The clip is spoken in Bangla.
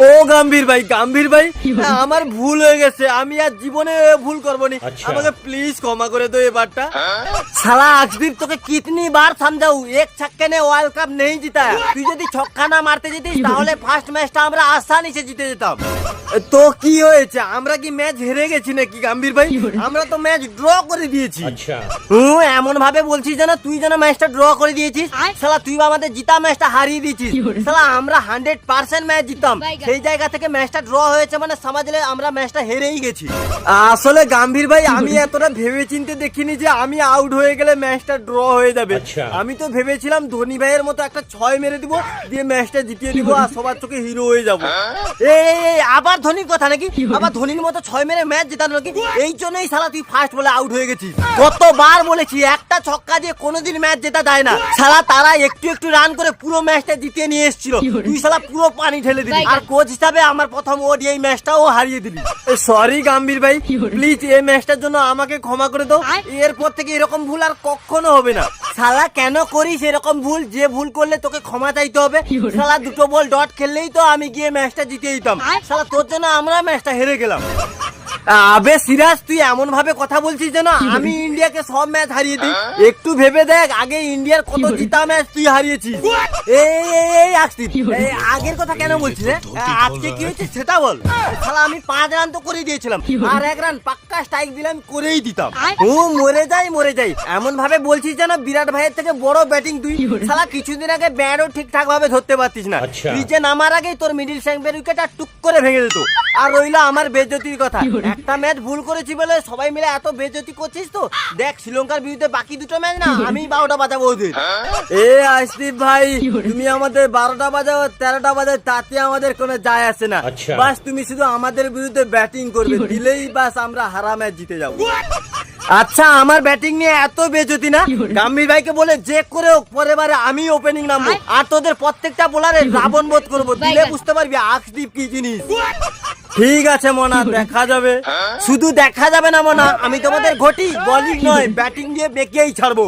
ও গাম্ভীর ভাই গাম্ভীর ভাই আমার ভুল হয়ে গেছে আমি আর জীবনে ভুল করব নি আচ্ছা। আমাকে প্লিজ ক্ষমা করে দো এবারটা। সালা আজবির তোকে কিতনি বার সামজাও এক ছক্কে নে ওয়ার্ল্ড কাপ নেই জিতা। তুই যদি ছক্কা না মারতে যেতিস তাহলে ফার্স্ট ম্যাচটা আমরা আসানি সে জিতে যেতাম। তো কি হয়েছে? আমরা কি ম্যাচ হেরে গেছি নাকি গাম্ভীর ভাই? আমরা তো ম্যাচ ড্র করে দিয়েছি। আচ্ছা। হুম এমন ভাবে বলছিস যেন তুই যেন ম্যাচটা ড্র করে দিয়েছিস? সালা তুই আমাদের জিতা ম্যাচটা হারিয়ে দিয়েছিস। সালা আমরা হান্ড্রেড পার্সেন্ট ম্যাচ জিতাম সেই জায়গা থেকে ম্যাচটা ড্র হয়েছে মানে সমাজলে আমরা ম্যাচটা হেরেই গেছি। আসলে গাম্ভীর ভাই আমি এতটা ভেবে চিন্তে দেখিনি যে আমি আউট হয়ে গেলে ম্যাচটা ড্র হয়ে যাবে। আচ্ছা। আমি তো ভেবেছিলাম ধোনি ভাইয়ের মতো একটা ছয় মেরে দিব দিয়ে ম্যাচটা জিতিয়ে দিব আর সবার চোখে হিরো হয়ে যাব। এই আবার ধোনির কথা নাকি? আবার ধোনির মতো ছয় মেরে ম্যাচ জেতানো নাকি? এই জন্যই শালা তুই ফার্স্ট বলে আউট হয়ে গেছিস। কতবার বলেছি একটা ছক্কা দিয়ে কোনোদিন ম্যাচ জেতা যায় না। শালা তারা একটু একটু রান করে পুরো ম্যাচটা জিতিয়ে নিয়ে এসেছিল। তুই সালা পুরো পানি ঢেলে দিলি। আর কোচ হিসাবে আমার প্রথম ওডিআই ম্যাচটাও হারিয়ে দিলি। সরি গাম্ভীর ভাই প্লিজ এই ম্যাচটার জন্য আমাকে ক্ষমা করে দাও। এরপর থেকে এরকম ভুল আর কখনো হবে না। শালা কেন করিস এরকম ভুল? যে ভুল করলে তোকে ক্ষমা চাইতে হবে। শালা দুটো বল ডট খেললেই তো আমি গিয়ে ম্যাচটা জিতে দিতাম। শালা তোর জন্য আমরা ম্যাচটা হেরে গেলাম। আবে সিরাজ তুই এমন ভাবে কথা বলছিস যেন আমি ইন্ডিয়াকে সব ম্যাচ হারিয়ে দিই। একটু ভেবে দেখ আগে ইন্ডিয়ার কত জিতা ম্যাচ তুই হারিয়েছিস। এই এই এই আসতিস আগের কথা কেন বলছিস আজকে কি হয়েছে সেটা বল। শালা আমি পাঁচ রান তো করে দিয়েছিলাম। আর এক রান পাক্কা স্ট্রাইক দিলাম করেই দিতাম। ও মরে যাই মরে যাই। এমন ভাবে বলছিস যেন বিরাট ভাইয়ের থেকে বড় ব্যাটিং তুই শালা কিছুদিন আগে ব্যাটও ঠিকঠাক ভাবে ধরতে পারতিস না। আচ্ছা। নিচে নামার আগেই তোর মিডিল স্যাম্পের উইকেট আর টুক করে ভেঙে দিত। আর রইল আমার বেজতির কথা। একটা ম্যাচ ভুল করেছি বলে সবাই মিলে এত বেজতি করছিস তো? দেখ শ্রীলঙ্কার বিরুদ্ধে বাকি দুটো ম্যাচ না আমি বারোটা বাজাবো ওদের। এ আসিফ ভাই তুমি আমাদের বারোটা বাজাও তেরোটা বাজাও তাতে আমাদের কোনো যায় আসে না। আচ্ছা। বাস তুমি শুধু আমাদের বিরুদ্ধে ব্যাটিং করবে। দিলেই বাস আমরা হারা ম্যাচ জিতে যাব। আচ্ছা আমার ব্যাটিং নিয়ে এত বেজতি না? গাম্ভীর ভাইকে বলে যে করে হোক পরের বারে আমি ওপেনিং নামবো। আর তোদের প্রত্যেকটা বোলারে রাবণ বোধ করব। দিলে বুঝতে পারবি আকদীপ কি জিনিস। ঠিক আছে মনা দেখা যাবে। শুধু দেখা যাবে না মনা আমি তোমাদের ঘটি বলিং নয় ব্যাটিং দিয়ে বেঁকেই ছাড়বো।